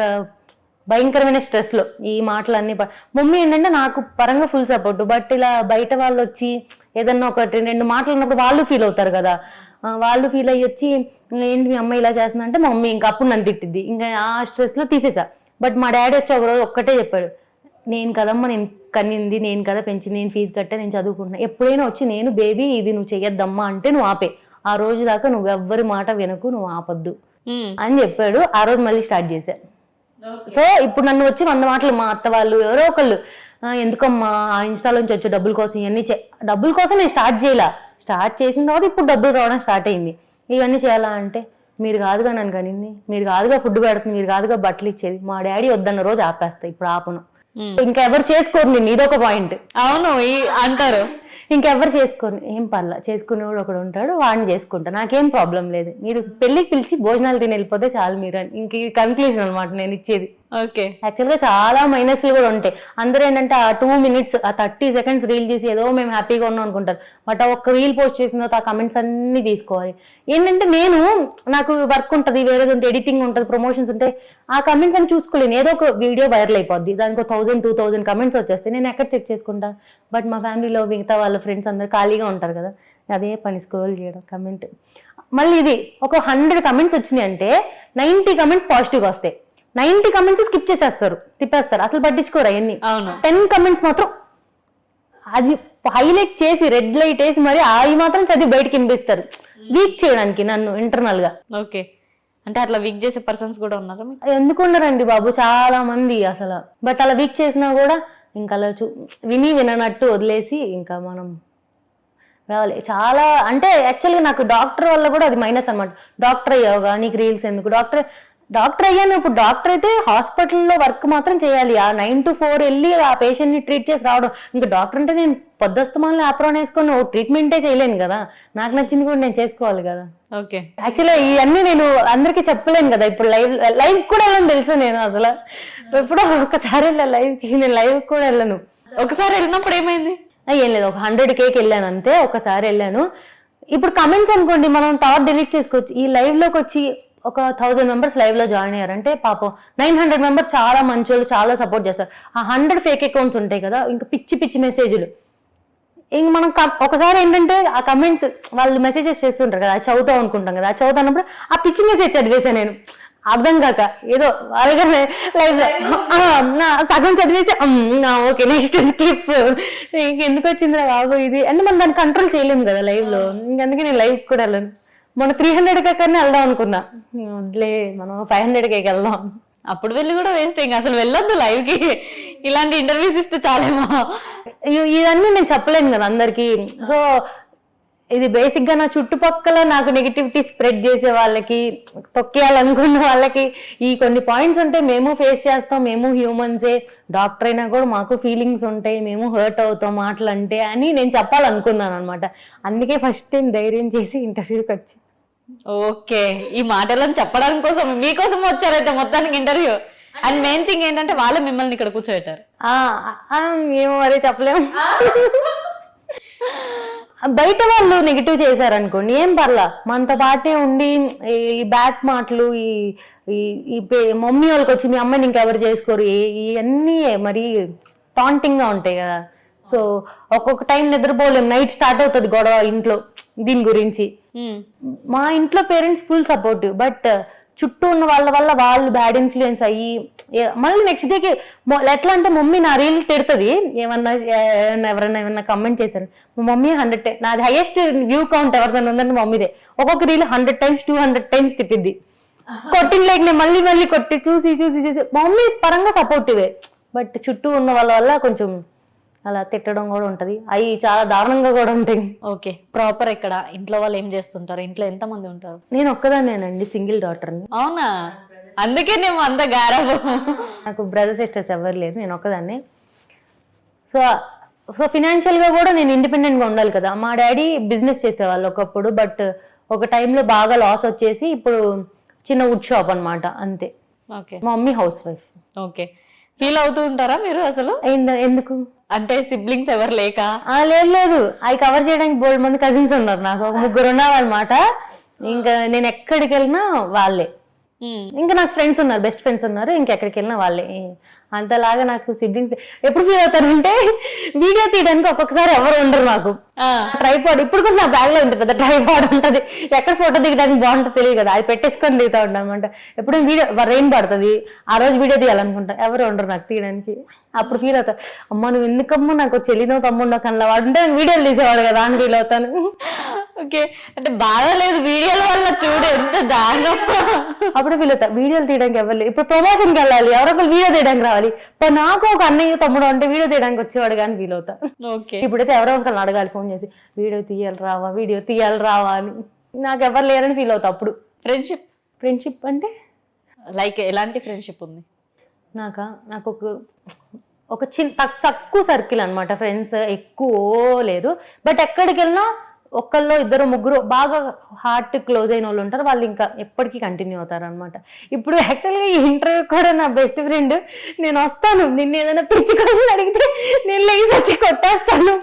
భయంకరమైన స్ట్రెస్లో ఈ మాటలన్నీ మమ్మీ ఏంటంటే నాకు పరంగా ఫుల్ సపోర్ట్ బట్ ఇలా బయట వాళ్ళు వచ్చి ఏదన్నా ఒకటి రెండు మాటలు ఉన్నప్పుడు వాళ్ళు ఫీల్ అవుతారు కదా. వాళ్ళు ఫీల్ అయ్యి వచ్చి ఏంటి మీ అమ్మాయి ఇలా చేస్తుందంటే అంటే మా మమ్మీ ఇంకా అప్పుడు నన్ను తిట్టిద్ది. ఇంకా ఆ స్ట్రెస్లో తీసేసా. బట్ మా డాడీ వచ్చి ఒక రోజు ఒక్కటే చెప్పాడు నేను కదమ్మా నేను కనింది నేను కదా పెంచింది నేను ఫీజు కట్టా నేను చదువుకుంటున్నా. ఎప్పుడైనా వచ్చి నేను బేబీ ఇది నువ్వు చెయ్యొద్దమ్మా అంటే నువ్వు ఆపే. ఆ రోజు దాకా నువ్వు ఎవ్వరి మాట వినకు నువ్వు ఆపొద్దు. అని చెప్పాడు. ఆ రోజు మళ్ళీ స్టార్ట్ చేశా సో ఇప్పుడు నన్ను వచ్చి వంద మాటలు మా అత్త వాళ్ళు ఎవరో ఒకళ్ళు "ఆ, ఎందుకమ్మా ఆ ఇన్స్టాల్ నుంచి వచ్చే డబ్బుల కోసం ఇవన్నీ చే డబ్బుల కోసం నేను స్టార్ట్ చేయలా. స్టార్ట్ చేసిన తర్వాత ఇప్పుడు డబ్బులు రావడం స్టార్ట్ అయింది. ఇవన్నీ చేయాలా అంటే మీరు కాదుగా నన్ను కనింది మీరు కాదుగా ఫుడ్ పెడుతుంది మీరు కాదుగా బట్టలు ఇచ్చేది మా డాడీ వద్దన్న రోజు ఆపేస్తా ఇప్పుడు ఆపను. ఇంకా ఎవరు చేసుకోరు నేను ఇదొక పాయింట్ అవును అంటారు. ఇంకెవరు చేసుకోరు. ఏం పర్లా. చేసుకునేవాడు ఒకడు ఉంటాడు వాడిని చేసుకుంటా నాకేం ప్రాబ్లం లేదు. మీరు పెళ్ళికి పిలిచి భోజనాలు తిని వెళ్ళిపోతే చాలు మీరు అని ఇంక ఈ కన్క్లూజన్ అనమాట నేను ఇచ్చేది. ఓకే. యాక్చువల్గా చాలా మైనస్లు కూడా ఉంటాయి. అందరూ ఏంటంటే ఆ టూ మినిట్స్ ఆ థర్టీ సెకండ్స్ రీల్ చేసి ఏదో మేము హ్యాపీగా ఉన్నాం అనుకుంటారు. బట్ ఆ ఒక్క రీల్ పోస్ట్ చేసిన తర్వాత ఆ కమెంట్స్ అన్ని తీసుకోవాలి. ఏంటంటే నేను నాకు వర్క్ ఉంటుంది వేరేది ఉంటుంది ఎడిటింగ్ ఉంటుంది ప్రమోషన్స్ ఉంటాయి ఆ కమెంట్స్ అని చూసుకోలేను. ఏదో ఒక వీడియో వైరల్ అయిపోద్ది. దానికి ఒక థౌసండ్ టూ థౌసండ్ కమెంట్స్ వచ్చేస్తాయి. నేను ఎక్కడ చెక్ చేసుకుంటా? బట్ మా ఫ్యామిలీలో మిగతా వాళ్ళ ఫ్రెండ్స్ అందరు ఖాళీగా ఉంటారు కదా. అదే పని స్క్రోల్ చేయడం కమెంట్ మళ్ళీ ఇది ఒక హండ్రెడ్ కమెంట్స్ వచ్చినాయి అంటే నైంటీ కమెంట్స్ పాజిటివ్గా వస్తాయి. నైంటీ కమెంట్స్ స్కిప్ చేసేస్తారు తిప్పేస్తారు. అసలు పట్టించుకోరు అవన్నీ. అవును. టెన్ కమెంట్స్ మాత్రం అది హైలైట్ చేసి రెడ్ లైట్ వేసి మరి అవి మాత్రం చదివి బయటకి వినిపిస్తారు వీక్ చేయడానికి నన్ను ఇంటర్నల్గా. ఓకే. అంటే అట్లా వీక్ చేసే పర్సన్స్ కూడా ఉన్నారా ఎందుకు ఉన్నారండి బాబు? చాలా మంది అసలు. బట్ అలా వీక్ చేసినా కూడా ఇంకా అలా చూ విని విననట్టు వదిలేసి ఇంకా మనం రావాలి. చాలా అంటే యాక్చువల్గా నాకు డాక్టర్ వల్ల కూడా అది మైనస్ అన్నమాట. డాక్టర్ అయ్యావుగా నీకు రీల్స్ ఎందుకు? డాక్టర్ డాక్టర్ అయ్యాను. ఇప్పుడు డాక్టర్ అయితే హాస్పిటల్లో వర్క్ మాత్రం చేయాలి. ఆ నైన్ టు ఫోర్ వెళ్ళి ఆ పేషెంట్ని ట్రీట్ చేసి రావడం. ఇంకా డాక్టర్ అంటే నేను పొద్దుస్తమాలను ఆప్రాన్ వేసుకొని ఓ ట్రీట్మెంటే చేయలేను కదా. నాకు నచ్చింది కూడా నేను చేసుకోవాలి కదా. ఓకే. యాక్చువల్లీ ఇవన్నీ నేను అందరికీ చెప్పలేను కదా. ఇప్పుడు లైవ్ లైవ్ కూడా వెళ్ళను తెలుసు నేను అసలు. ఎప్పుడో ఒకసారి వెళ్ళా లైవ్కి. నేను లైవ్ కూడా వెళ్ళను. ఒకసారి వెళ్ళినప్పుడు ఏమైంది? ఏం లేదు. ఒక హండ్రెడ్ కేక్ వెళ్ళాను అంతే. ఒకసారి వెళ్ళాను. ఇప్పుడు కమెంట్స్ అనుకోండి మనం థాట్ డిలీట్ చేసుకోవచ్చు. ఈ లైవ్లోకి వచ్చి ఒక థౌజండ్ మెంబర్స్ లైవ్లో జాయిన్ అయ్యారంటే పాపం నైన్ హండ్రెడ్ మెంబర్స్ చాలా మంచి వాళ్ళు చాలా సపోర్ట్ చేస్తారు. ఆ హండ్రెడ్ ఫేక్ అకౌంట్స్ ఉంటాయి కదా ఇంకా పిచ్చి పిచ్చి మెసేజ్లు ఇంక మనం ఒకసారి ఏంటంటే ఆ కమెంట్స్ వాళ్ళు మెసేజెస్ చేస్తుంటారు కదా అది చదువుతాం అనుకుంటాం కదా అది చదువుతున్నప్పుడు ఆ పిచ్చి మెసేజ్ చదివేశాను నేను. అర్థం కాక ఏదో అలాగే లైఫ్ సగం చదివేసి ఓకే నెక్స్ట్ స్కిప్ ఎందుకు వచ్చిందిరా బాబు ఇది? అంటే మనం దాన్ని కంట్రోల్ చేయలేము కదా లైవ్లో ఇంకందుకే ఇంక అందుకే నేను లైవ్ కూడా వెళ్ళను మొన్న త్రీ హండ్రెడ్ కన్నా వెళ్దాం అనుకున్నా. వదిలే మనం ఫైవ్ హండ్రెడ్ కేకి వెళ్దాం అప్పుడు వెళ్ళి కూడా వేస్ట్ ఇంకా అసలు వెళ్ళొద్దు లైవ్కి. ఇలాంటి ఇంటర్వ్యూస్ ఇస్తే చాలేమో. ఇవన్నీ నేను చెప్పలేను కదా అందరికి. సో ఇది బేసిక్గా నా చుట్టుపక్కల నాకు నెగిటివిటీ స్ప్రెడ్ చేసే వాళ్ళకి తొక్కేయాలనుకున్న వాళ్ళకి ఈ కొన్ని పాయింట్స్ ఉంటే మేము ఫేస్ చేస్తాం మేము హ్యూమన్సే డాక్టర్ అయినా కూడా మాకు ఫీలింగ్స్ ఉంటాయి మేము హర్ట్ అవుతాం మాటలంటే అని నేను చెప్పాలనుకున్నాను అనమాట అందుకే ఫస్ట్ టైం ధైర్యం చేసి ఇంటర్వ్యూకి వచ్చి. ఓకే ఈ మాటలను చెప్పడం కోసం మీకోసం వచ్చారైతే మొత్తానికి ఇంటర్వ్యూ. అండ్ మెయిన్ థింగ్ ఏంటంటే వాళ్ళే మిమ్మల్ని ఇక్కడ కూర్చోబెట్టారు. ఆ, ఏమో అదే చెప్పలేము. బయట వాళ్ళు నెగిటివ్ చేశారనుకోండి ఏం పర్లా? మనతో పాటే ఉండి ఈ బ్యాట్ మాటలు ఈ ఈ- పే- మమ్మీ వాళ్ళకి వచ్చి మీ అమ్మాయిని ఇంకెవరు చేసుకోరు? ఇవన్నీ మరి టాంటింగ్గా ఉంటాయి కదా. సో ఒక్కొక్క టైం నిద్రపోలేం. నైట్ స్టార్ట్ అవుతుంది గొడవ ఇంట్లో దీని గురించి. మ్మ్. మా ఇంట్లో పేరెంట్స్ ఫుల్ సపోర్టివ్ బట్ చుట్టూ ఉన్న వాళ్ళ వల్ల వాళ్ళు బ్యాడ్ ఇన్ఫ్లుయెన్స్ అయ్యి మళ్ళీ నెక్స్ట్ డేకి ఎట్లా అంటే మమ్మీ నా రీల్ తిడుతుంది. ఏమన్నా ఎవరన్నా ఏమన్నా కమెంట్ చేశారు. మా మమ్మీ హండ్రెడ్ నాది హైయెస్ట్ వ్యూ కౌంట్ ఎవరిదైనా ఉందంటే మమ్మీదే. ఒక్కొక్క reel hundred times two hundred times తిప్పిద్ది. కొట్టిన లైక్ నేను మళ్ళీ మళ్ళీ కొట్టి చూసి చూసి చూసి మమ్మీ పరంగా సపోర్టివే బట్ చుట్టూ ఉన్న వాళ్ళ వల్ల కొంచెం అలా తిట్టడం కూడా ఉంటది. అవి చాలా దారుణంగా కూడా ఉంటాయి. ఓకే. ప్రాపర్ ఇక్కడ ఇంట్లో వాళ్ళు ఏం చేస్తుంటారు? ఇంట్లో ఎంత మంది ఉంటారు? నేను ఒక్కదాన్నేనండి సింగిల్ డాటర్ని అవునా? అందుకే నేను అంత గారాబు. నాకు బ్రదర్ సిస్టర్స్ ఎవరు లేరు నేను ఒక్కదాన్నే. సో సో ఫినాన్షియల్గా కూడా నేను ఇండిపెండెంట్గా ఉండాలి కదా. మా డాడీ బిజినెస్ చేసేవాళ్ళు ఒకప్పుడు బట్ ఒక టైంలో బాగా లాస్ వచ్చేసి ఇప్పుడు చిన్న వుడ్ షాప్ అన్నమాట అంతే. ఓకే. మా mummy house wife okay. Feel అవుతూ ఉంటారా మీరు అసలు? ఎందుకు? అంటే సిబ్లింగ్స్ ఎవరు లేక? ఆ, లేదు లేదు. అవి కవర్ చేయడానికి బోల్డ్ మంది కజిన్స్ ఉన్నారు నాకు. ఒక ముగ్గురు ఉన్నారనమాట ఇంకా నేను ఎక్కడికి వెళ్ళినా వాళ్ళే. ఇంకా నాకు ఫ్రెండ్స్ ఉన్నారు బెస్ట్ ఫ్రెండ్స్ ఉన్నారు. ఇంకెక్కడికి వెళ్ళినా వాళ్ళే. అంతలాగా నాకు సిబ్లింగ్స్ ఎప్పుడు ఫీల్ అవుతారంటే వీడియో తీయడానికి ఒక్కొక్కసారి ఎవరు ఉండరు నాకు ట్రైపాడ్ ఇప్పుడు కూడా నా బ్యాగ్లో ఉంటుంది పెద్ద ట్రైపాడ్ ఉంటది. ఎక్కడ ఫోటో దిగడానికి బాగుంటుందో తెలియదు కదా అది పెట్టేసుకొని దిగుతా ఉంటామన్నమాట ఎప్పుడు వీడియో రెయిన్ పడుతుంది ఆ రోజు వీడియో తీయాలనుకుంటా. ఎవరు ఉండరు నాకు తీయడానికి. అప్పుడు ఫీల్ అవుతా అమ్మ నువ్వు ఎందుకమ్మా నాకు చెల్లినో తమ్ముడో కన్నా వాడు ఉంటే వీడియోలు తీసేవాడు కదా అని ఫీల్ అవుతాను. ఓకే అంటే బాగాలేదు వీడియోల వల్ల చూడు ఎంత దారుణం. అప్పుడు ఫీల్ అవుతా వీడియోలు తీయడానికి ఎవరు. ఇప్పుడు ప్రమోషన్కి వెళ్ళాలి ఎవరో ఒకరు వీడియో తీయడానికి రావాలి. ఇప్పుడు నాకు ఒక అన్నయ్య తమ్ముడు అంటే వీడియో తీయడానికి వచ్చేవాడు కానీ ఫీల్ అవుతా ఓకే. ఇప్పుడైతే ఎవరో ఒకరిని అడగాలి ఫోన్ చేసి వీడియో తీయాలి రావా వీడియో తీయాలి రావా అని. నాకు ఎవరు లేరని ఫీల్ అవుతా అప్పుడు. ఫ్రెండ్షిప్ ఫ్రెండ్షిప్ అంటే? లైక్ ఎలాంటి ఫ్రెండ్షిప్ ఉంది? నాకా? నాకు ఒక ఒక చిన్న తక్- తక్కువ సర్కిల్ అనమాట ఫ్రెండ్స్ ఎక్కువ లేదు. బట్ ఎక్కడికి వెళ్ళినా ఒక్కళ్ళు ఇద్దరు ముగ్గురు బాగా హార్ట్ క్లోజ్ అయిన వాళ్ళు ఉంటారు వాళ్ళు ఇంకా ఎప్పటికీ కంటిన్యూ అవుతారు అనమాట ఇప్పుడు యాక్చువల్గా ఈ ఇంటర్వ్యూ కూడా నా బెస్ట్ ఫ్రెండ్ నేను వస్తాను నిన్ను ఏదైనా పిచ్చి క్వశ్చన్ అడిగితే నేను లేచి వచ్చి కొట్టేస్తాను.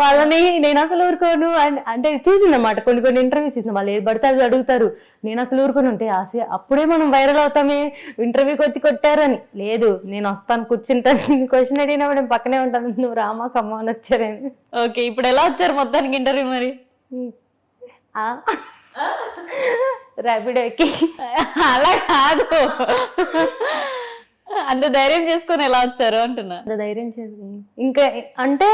వాళ్ళని నేను అసలు ఊరుకోను. అండ్ అంటే చూసిందన్నమాట కొన్ని కొన్ని ఇంటర్వ్యూ చూసిన వాళ్ళు ఏది పడితే అది అడుగుతారు. నేను అసలు ఊరుకొని ఉంటే ఆశ అప్పుడే మనం వైరల్ అవుతామే ఇంటర్వ్యూకి వచ్చి కొట్టారని. లేదు నేను వస్తాను కూర్చుంటాను. క్వశ్చన్ అడిగినప్పుడు నేను పక్కనే ఉంటాను. నువ్వు రామా కమ్మ అని వచ్చారని ఓకే ఇప్పుడు ఎలా వచ్చారు మొత్తానికి ఇంటర్వ్యూ మరి? ర్యాపిడ్ ఎక్కి అలా కాదు. అంత ధైర్యం చేసుకొని ఎలా వచ్చారు అంటున్నా. అంత ధైర్యం చేసుకుని. ఇంకా అంటే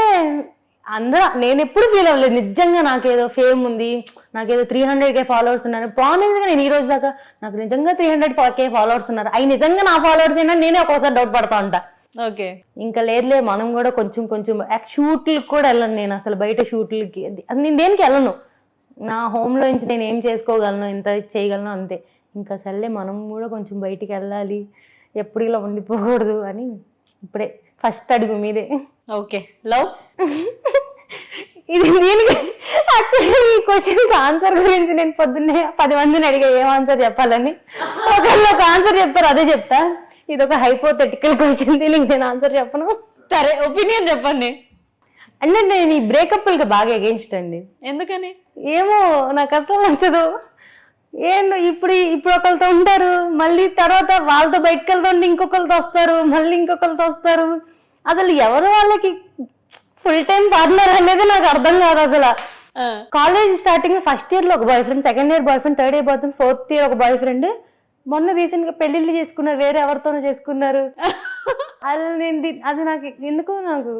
అందరూ నేను ఎప్పుడు ఫీల్ అవ్వలేదు. నిజంగా నాకేదో ఫేమ్ ఉంది. నాకేదో త్రీ హండ్రెడ్ కే ఫాలోవర్స్ ఉన్నారు. ప్రామిస్గా నేను ఈ రోజు దాకా నాకు నిజంగా త్రీ హండ్రెడ్ కే ఫాలోవర్స్ ఉన్నారు. అవి నిజంగా నా ఫాలోవర్స్ అయినా నేనే ఒక్కోసారి డౌట్ పడతా ఉంటా. ఓకే. ఇంకా లేదులే మనం కూడా కొంచెం కొంచెం షూట్లకు కూడా వెళ్ళను నేను అసలు బయట షూట్లకి. నేను దేనికి వెళ్ళను? నా హోమ్లో నుంచి నేను ఏం చేసుకోగలను ఎంత చేయగలను అంతే. ఇంకా సర్లే మనం కూడా కొంచెం బయటికి వెళ్ళాలి ఎప్పుడు ఇలా ఉండిపోకూడదు అని ఇప్పుడే ఫస్ట్ అడుగు మీదే. ఓకే. లవ్? ఇది దీనికి యాక్చువల్లీ ఈ క్వశ్చన్కి ఆన్సర్ గురించి నేను పొద్దున్నే పది మందిని అడిగా ఏం ఆన్సర్ చెప్పాలని? ఒకళ్ళు ఒక ఆన్సర్ చెప్తారు అదే చెప్తా. ఇది ఒక హైపోథెటికల్ క్వశ్చన్ దీనికి నేను ఆన్సర్ చెప్పను. సరే ఒపీనియన్ చెప్పండి. అంటే నేను ఈ బ్రేకప్లకి బాగా ఎగెన్స్ట్ అండి. ఎందుకని? ఏమో నాకు అసలు నచ్చదు. ఏం ఇప్పుడు ఇప్పుడు ఒకరితో ఉంటారు మళ్ళీ తర్వాత వాళ్ళతో బయటకు వెళ్తుంటే ఇంకొకరితో వస్తారు మళ్ళీ ఇంకొకరితో వస్తారు. అసలు ఎవరు వాళ్ళకి ఫుల్ టైం పార్ట్నర్ అనేది నాకు అర్థం కాదు అసలు. కాలేజ్ స్టార్టింగ్ ఫస్ట్ ఇయర్లో ఒక boy friend second year boy friend third year boy friend fourth year ఒక బాయ్ ఫ్రెండ్ మొన్న రీసెంట్గా పెళ్ళిళ్ళు చేసుకున్నారు వేరే ఎవరితోనో చేసుకున్నారు. అది నేను అది నాకు ఎందుకో నాకు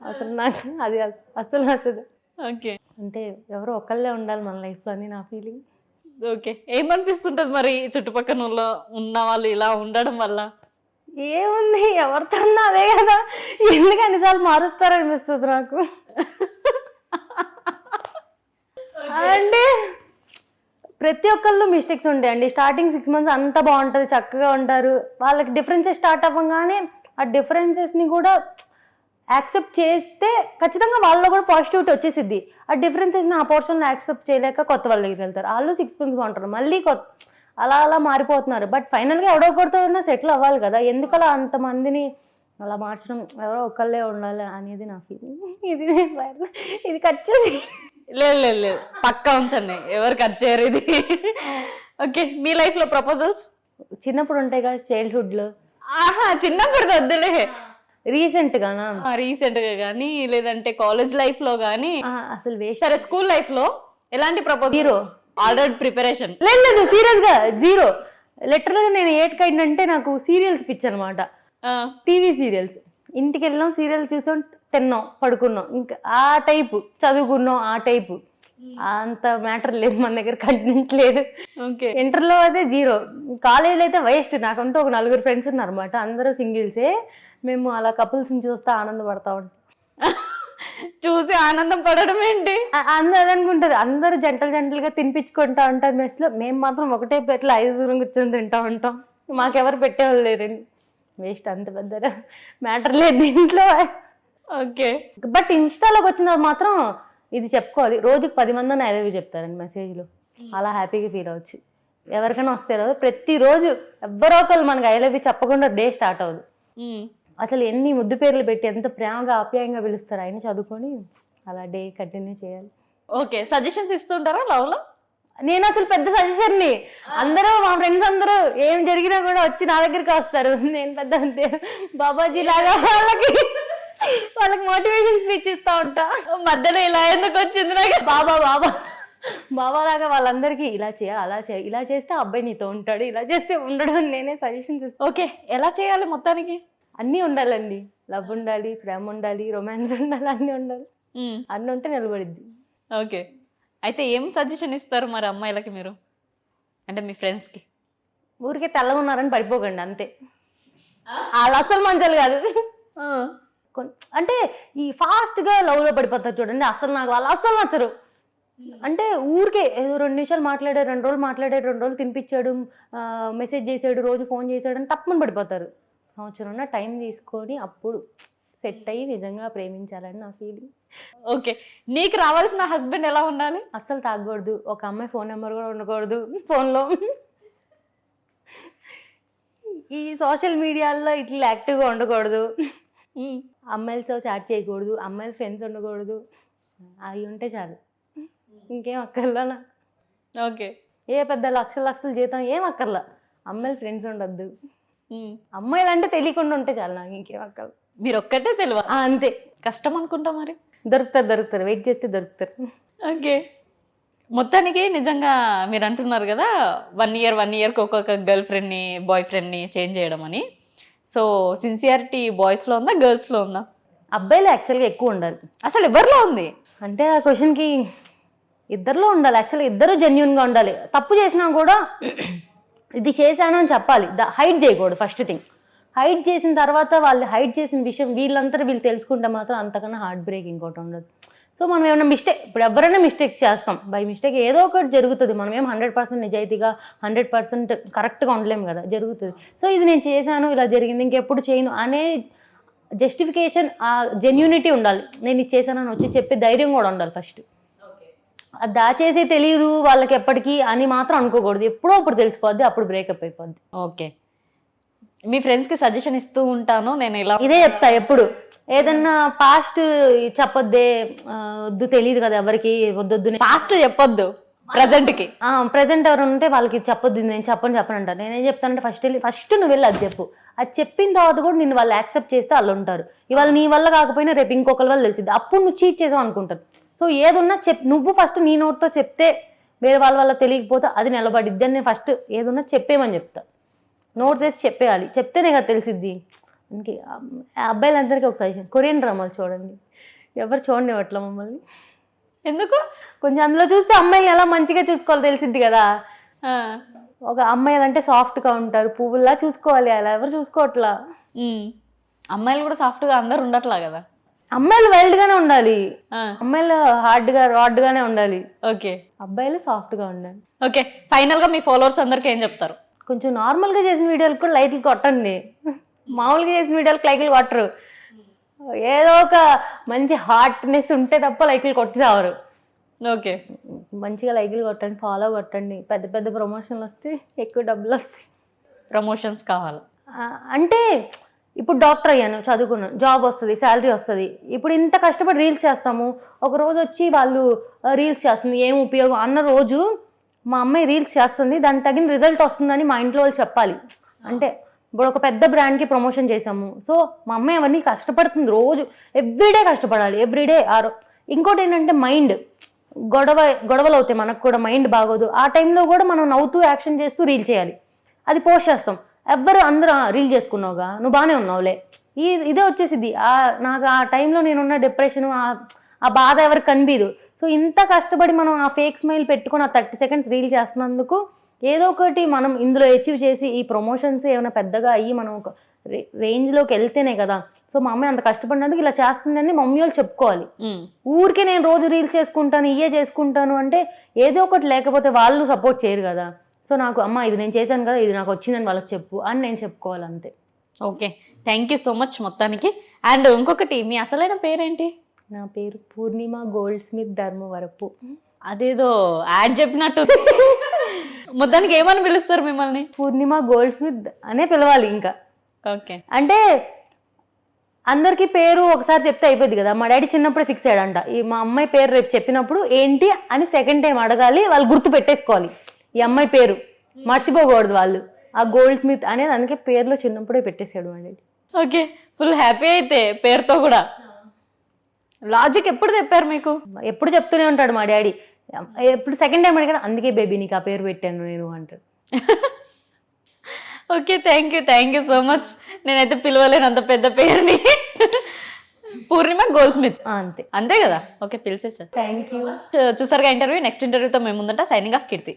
అసలు నాకు అది అస- అస్సలు నచ్చదు. ఓకే. అంటే ఎవరో ఒకళ్ళే ఉండాలి మన లైఫ్లో అని నా ఫీలింగ్ ఓకే. ఏమనిపిస్తుంటది మరి చుట్టుపక్కల ఉన్న వాళ్ళు ఇలా ఉండడం వల్ల? ఏముంది ఎవరితో ఉన్నా అదే కదా. ఎందుకు అన్నిసార్లు మారుస్తారనిపిస్తుంది నాకు. అంటే ప్రతి ఒక్కళ్ళు మిస్టేక్స్ ఉంటాయండి స్టార్టింగ్ సిక్స్ మంత్స్ అంతా బాగుంటుంది చక్కగా ఉంటారు. వాళ్ళకి డిఫరెన్సెస్ స్టార్ట్ అవ్వగానే ఆ డిఫరెన్సెస్ని కూడా యాక్సెప్ట్ చేస్తే ఖచ్చితంగా వాళ్ళలో కూడా పాజిటివిటీ వచ్చేసిద్ది. ఆ డిఫరెన్సెస్ని ఆ పోర్షన్లో యాక్సెప్ట్ చేయలేక కొత్త వాళ్ళ దగ్గరికి వెళ్తారు. వాళ్ళు సిక్స్ మంత్స్ బాగుంటారు. మళ్ళీ కొత్త అలా అలా మారిపోతున్నారు. బట్ ఫైనల్గా ఎవడో ఒకరితో ఉన్నా సెటిల్ అవ్వాలి కదా. ఎందుకు అలా అంతమందిని అలా మార్చడం? ఎవరో ఒకళ్ళే ఉండాలి అనేది నా ఫీలింగ్ ఇది నేను- ఇది కట్ చేసి లేదు లేదు లేదు. పక్కా ఉంచండి. ఎవరు కట్ చేయరు ఇది. ఓకే మీ లైఫ్లో ప్రపోజల్స్ చిన్నప్పుడు ఉంటాయి కదా చైల్డ్హుడ్లో ఆహా చిన్నప్పుడు వద్దులే. రీసెంట్గానా రీసెంట్గా కానీ లేదంటే కాలేజ్ లైఫ్లో కానీ అసలు సరే స్కూల్ లైఫ్లో ఎలాంటి ప్రపోజల్ Zero. ఆల్రెడీ ప్రిపరేషన్ లేదు లేదు సీరియస్గా జీరో లిటరల్గా నేను ఎయిట్ కైండ్ అంటే నాకు సీరియల్స్ పిచ్ అనమాట టీవీ సీరియల్స్ ఇంటికి వెళ్ళాం సీరియల్ చూసాం తిన్నాం పడుకున్నాం. ఇంకా ఆ టైపు చదువుకున్నాం ఆ టైపు. అంత మ్యాటర్ లేదు మన దగ్గర కంటెంట్ లేదు. ఓకే. ఇంటర్లో అయితే జీరో. కాలేజీలో అయితే వేస్ట్. నాకంటూ ఒక నలుగురు ఫ్రెండ్స్ ఉన్నారన్నమాట. అందరూ సింగిల్సే. మేము అలా కపుల్స్ని చూస్తే ఆనందపడతా ఉంటాం. చూసి ఆనందం పడడం ఏంటి? అందరూ అదే అనుకుంటారు అందరూ జంటలు జంటలుగా తినిపించుకుంటా ఉంటారు మెస్లో. మేము మాత్రం ఒకటే ప్లేట్లో ఐదు దూరం కూర్చొని తింటా ఉంటాం. మాకెవరు పెట్టేవాళ్ళు లేరండి. వేస్ట్ అంత పెద్ద మ్యాటర్ లేదు దీంట్లో. ఓకే. బట్ ఇన్స్టాలోకి వచ్చిన మాత్రం ఇది చెప్పుకోవాలి. రోజుకి పది మంది ఐ లవ్ యూ చెప్తారండి మెసేజ్లో. అలా హ్యాపీగా ఫీల్ అవ్వచ్చు. ఎవరికైనా వస్తే రాదు ప్రతిరోజు ఎవరో ఒకరు మనకి ఐ లవ్ యూ చెప్పకుండా డే స్టార్ట్ అవ్వదు. అసలు ఎన్ని ముద్దు పేర్లు పెట్టి ఎంత ప్రేమగా ఆప్యాయంగా పిలుస్తారు ఆయన చదువుకొని అలా డే కంటిన్యూ చేయాలి. ఓకే. సజెషన్స్ ఇస్తుంటారా లవ్లో? నేను అసలు పెద్ద సజెషన్ని. అందరూ మా ఫ్రెండ్స్ అందరూ ఏం జరిగినా కూడా వచ్చి నా దగ్గరికి వస్తారు. నేను పెద్ద అంతే. బాబాజీ లాగా వాళ్ళకి వాళ్ళకి మోటివేషన్ స్పీచ్ ఇస్తా ఉంటా. మధ్యలో ఇలా ఎందుకు వచ్చింది నాకు? బాబా బాబా. బాబా లాగా వాళ్ళందరికీ ఇలా చేయ అలా చేయ ఇలా చేస్తే అబ్బాయి నీతో ఉంటాడు ఇలా చేస్తే ఉండడు అని నేనే సజెషన్స్ ఇస్తాను ఓకే ఎలా చేయాలి మొత్తానికి? అన్నీ ఉండాలండి. లవ్ ఉండాలి ప్రేమ ఉండాలి రొమాన్స్ ఉండాలి అన్నీ ఉండాలి. అన్నీ ఉంటే నిలబడిద్ది. ఓకే. అయితే ఏం సజెషన్ ఇస్తారు మరి అమ్మాయిలకి మీరు? అంటే మీ ఫ్రెండ్స్కి? ఊరికే తెల్లగా ఉన్నారని పడిపోకండి అంతే. వాళ్ళు అసలు మంచాలు కాదు. అంటే ఈ ఫాస్ట్గా లవ్లో పడిపోతారు చూడండి అసలు నాకు వాళ్ళు అస్సలు నచ్చరు. అంటే ఊరికే ఏదో రెండు నిమిషాలు మాట్లాడాడు రెండు రోజులు మాట్లాడాడు రెండు రోజులు తినిపించాడు మెసేజ్ చేసాడు రోజు ఫోన్ చేసాడు అని తప్పని పడిపోతారు. సంవత్సరం టైం తీసుకొని అప్పుడు సెట్ అయ్యి నిజంగా ప్రేమించాలని నా ఫీలింగ్. ఓకే నీకు రావాల్సిన హస్బెండ్ ఎలా ఉండాలి? అస్సలు తాగకూడదు. ఒక అమ్మాయి ఫోన్ నెంబర్ కూడా ఉండకూడదు ఫోన్లో. ఈ సోషల్ మీడియాలో ఇట్లా యాక్టివ్గా ఉండకూడదు. అమ్మాయిలతో చాట్ చేయకూడదు అమ్మాయిల ఫ్రెండ్స్ ఉండకూడదు. అవి ఉంటే చాలు. ఇంకేం అక్కర్లా. ఓకే. ఏ పెద్ద లక్షల లక్షల జీతం ఏం అక్కర్లా? అమ్మాయిల ఫ్రెండ్స్ ఉండొద్దు. మ్మ్. అమ్మాయిలు అంటే తెలియకుండా ఉంటే చాలు నాకు ఇంకేం అక్కర్లా. మీరు ఒక్కటే తెలియ అంతే. కష్టం అనుకుంటా మరి? దొరుకుతారు దొరుకుతారు. వెయిట్ చేస్తే దొరుకుతారు. ఓకే. మొత్తానికి నిజంగా మీరు అంటున్నారు కదా వన్ ఇయర్ వన్ ఇయర్కి ఒక్కొక్క గర్ల్ ఫ్రెండ్ని బాయ్ ఫ్రెండ్ని చేంజ్ చేయడం అని. సో సిన్సియారిటీ బాయ్స్లో ఉందా గర్ల్స్లో ఉందా అబ్బాయిలు యాక్చువల్గా ఎక్కువ ఉండాలి. అసలు ఎవరిలో ఉంది? అంటే ఆ క్వశ్చన్కి ఇద్దరిలో ఉండాలి. యాక్చువల్గా ఇద్దరు జెన్యున్గా ఉండాలి. తప్పు చేసినా కూడా ఇది చేశాను అని చెప్పాలి. ద హైట్ చేయకూడదు ఫస్ట్ థింగ్ హైట్ చేసిన తర్వాత వాళ్ళు హైట్ చేసిన విషయం వీళ్ళంతా వీళ్ళు తెలుసుకుంటే మాత్రం అంతకన్నా హార్ట్ బ్రేక్ ఇంకోటి ఉండదు. సో మనం ఏమైనా మిస్టేక్ ఇప్పుడు ఎవరైనా మిస్టేక్స్ చేస్తాం. బై మిస్టేక్ ఏదో ఒకటి జరుగుతుంది. మనం ఏం హండ్రెడ్ పర్సెంట్ నిజాయితీగా హండ్రెడ్ పర్సెంట్ కరెక్ట్గా ఉండలేము కదా జరుగుతుంది. సో ఇది నేను చేశాను ఇలా జరిగింది ఇంకెప్పుడు చేయను అనే జస్టిఫికేషన్ ఆ జెన్యూనిటీ ఉండాలి. నేను ఇది చేశానని వచ్చి చెప్పే ధైర్యం కూడా ఉండాలి ఫస్ట్ అది దాచేసి తెలియదు వాళ్ళకి ఎప్పటికీ అని మాత్రం అనుకోకూడదు. ఎప్పుడో అప్పుడు తెలిసిపోద్ది అప్పుడు బ్రేకప్ అయిపోద్ది. ఓకే మీ ఫ్రెండ్స్కి సజెషన్ ఇస్తూ ఉంటాను నేను ఇలా ఇదే చెప్తా ఎప్పుడు. ఏదన్నా పాస్ట్ చెప్పొద్దే వద్దు తెలియదు కదా ఎవరికి వద్దొద్దు పాస్ట్ చెప్పొద్దు ప్రజెంట్కి ప్రజెంట్ ఎవరు ఉంటే వాళ్ళకి చెప్పొద్దు నేను చెప్పని చెప్పను అంటారు. నేనేం చెప్తానంటే ఫస్ట్ వెళ్ళి ఫస్ట్ నువ్వు వెళ్ళి అది చెప్పు. అది చెప్పిన తర్వాత కూడా నిన్ను వాళ్ళు యాక్సెప్ట్ చేస్తే వాళ్ళు ఉంటారు. ఇవాళ నీ వల్ల కాకపోయినా రేపు ఇంకొకరి వల్ల తెలిసింది అప్పుడు నువ్వు చీట్ చేసావు అనుకుంటారు. సో ఏదున్నా చెప్ నువ్వు ఫస్ట్ నీ నోట్తో చెప్తే వేరే వాళ్ళ వల్ల తెలియకపోతే అది నిలబడిద్ది అని నేను ఫస్ట్ ఏదన్నా చెప్పేమని చెప్తా. నోట్ తెచ్చి చెప్పేయాలి. చెప్తేనే కదా తెలిసిద్ది. ఆ అబ్బాయిలందరికీ ఒక సజెషన్ కొరియన్ డ్రామాలు చూడండి. ఎవరు చూడండి అట్లా మమ్మల్ని? ఎందుకు? కొంచెం అందులో చూస్తే అమ్మాయిని ఎలా మంచిగా చూసుకోవాలి తెలిసిద్ది కదా. ఒక అమ్మాయిలు అంటే సాఫ్ట్గా ఉంటారు పువ్వుల్లా చూసుకోవాలి అలా. ఎవరు చూసుకోవట్లా. అమ్మాయిలు కూడా సాఫ్ట్గా అందరు ఉండట్లా కదా? అమ్మాయిలు వైల్డ్ గానే ఉండాలి. అమ్మాయిలు హార్డ్గా రాడ్ గానే ఉండాలి. ఓకే. అబ్బాయిలు సాఫ్ట్గా ఉండాలి. ఓకే ఫైనల్గా మీ ఫాలోవర్స్ అందరికి ఏం చెప్తారు? కొంచెం నార్మల్గా చేసిన వీడియోలకు కూడా లైట్లు కొట్టండి. మామూలుగా చేసిన వీడియోలకు లైట్లు కొట్టరు. ఏదో ఒక మంచి హార్ట్నెస్ ఉంటే తప్ప లైట్లు కొట్టేసావరు. ఓకే. మంచిగా లైట్లు కొట్టండి ఫాలో కొట్టండి. పెద్ద పెద్ద ప్రమోషన్లు వస్తే ఎక్కువ డబ్బులు వస్తాయి. ప్రమోషన్స్ కావాలి? అంటే ఇప్పుడు డాక్టర్ అయ్యాను చదువుకున్నాను. జాబ్ వస్తుంది శాలరీ వస్తుంది. ఇప్పుడు ఇంత కష్టపడి రీల్స్ చేస్తాము. ఒక రోజు వచ్చి వాళ్ళు రీల్స్ చేస్తుంది ఏం ఉపయోగం? అన్న రోజు మా అమ్మాయి రీల్స్ చేస్తుంది దానికి తగిన రిజల్ట్ వస్తుందని మా ఇంట్లో వాళ్ళు చెప్పాలి. అంటే ఇప్పుడు ఒక పెద్ద బ్రాండ్కి ప్రమోషన్ చేసాము సో మా అమ్మాయి అవన్నీ కష్టపడుతుంది రోజు. ఎవ్రీడే కష్టపడాలి. ఎవ్రీడే ఆరో ఇంకోటి ఏంటంటే మైండ్ గొడవ గొడవలు అవుతాయి మనకు కూడా. మైండ్ బాగోదు. ఆ టైంలో కూడా మనం నవ్వుతూ యాక్షన్ చేస్తూ రీల్ చేయాలి. అది పోస్ట్ చేస్తాం. ఎవ్వరు అందరూ రీల్ చేసుకున్నావుగా? నువ్వు బాగానే ఉన్నావులే. ఈ ఇదే వచ్చేసింది ఆ నాకు ఆ టైంలో నేనున్న డిప్రెషన్ ఆ బాధ ఎవరికి కనిపించదు సో ఇంత కష్టపడి మనం ఆ ఫేక్ స్మైల్ పెట్టుకొని ఆ థర్టీ సెకండ్స్ రీల్ చేస్తున్నందుకు ఏదో ఒకటి మనం ఇందులో అచీవ్ చేసి ఈ ప్రమోషన్స్ ఏమైనా పెద్దగా అయ్యి మనం ఒక రేంజ్లోకి వెళ్తేనే కదా. సో మా అమ్మాయి అంత కష్టపడినందుకు ఇలా చేస్తుందని మమ్మీ వాళ్ళు చెప్పుకోవాలి. ఊరికే నేను రోజు రీల్స్ చేసుకుంటాను ఇయే చేసుకుంటాను అంటే ఏదో ఒకటి లేకపోతే వాళ్ళు సపోర్ట్ చేయరు కదా. సో నాకు అమ్మ ఇది నేను చేశాను కదా ఇది నాకు వచ్చిందని వాళ్ళకి చెప్పు అని నేను చెప్పుకోవాలి అంతే okay. Thank you so much మొత్తానికి. అండ్ ఇంకొకటి మీ అసలైన పేరేంటి? నా పేరు పూర్ణిమ గోల్డ్ స్మిత్ ధర్మవరపు. అదేదో యాడ్ చెప్పినట్టు. మొత్తానికి ఏమని పిలుస్తారు మిమ్మల్ని? పూర్ణిమ గోల్డ్ స్మిత్ అనే పిలవాలి ఇంకా. ఓకే. అంటే అందరికీ పేరు ఒకసారి చెప్తే అయిపోద్ది కదా. మా డాడీ చిన్నప్పుడే ఫిక్స్ అయ్యాడంట. ఈ మా అమ్మాయి పేరు రేపు చెప్పినప్పుడు ఏంటి అని సెకండ్ టైం అడగాలి వాళ్ళు గుర్తు పెట్టేసుకోవాలి. ఈ అమ్మాయి పేరు. మర్చిపోకూడదు వాళ్ళు. ఆ గోల్డ్ స్మిత్ అనేది అందుకే పేర్లో చిన్నప్పుడే పెట్టేశాడు మా డాడీ. ఓకే. ఫుల్ హ్యాపీ అయితే పేరుతో కూడా. లాజిక్ ఎప్పుడు చెప్పారు మీకు? ఎప్పుడు చెప్తూనే ఉంటాడు మా డాడీ. ఎప్పుడు సెకండ్ టైం అడిగాడు అందుకే బేబీ నీకు ఆ పేరు పెట్టాను నేను అంటాడు. Okay thank you thank you so much నేనైతే పిలవలేను అంత పెద్ద పేరుని. పూర్ణిమ గోల్డ్ స్మిత్. అంతే. అంతే కదా? ఓకే పిలిచేసారు థ్యాంక్ యూ చూసారుగా ఇంటర్వ్యూ నెక్స్ట్ ఇంటర్వ్యూతో మేము ముందంట. సైనింగ్ ఆఫ్ కీర్తి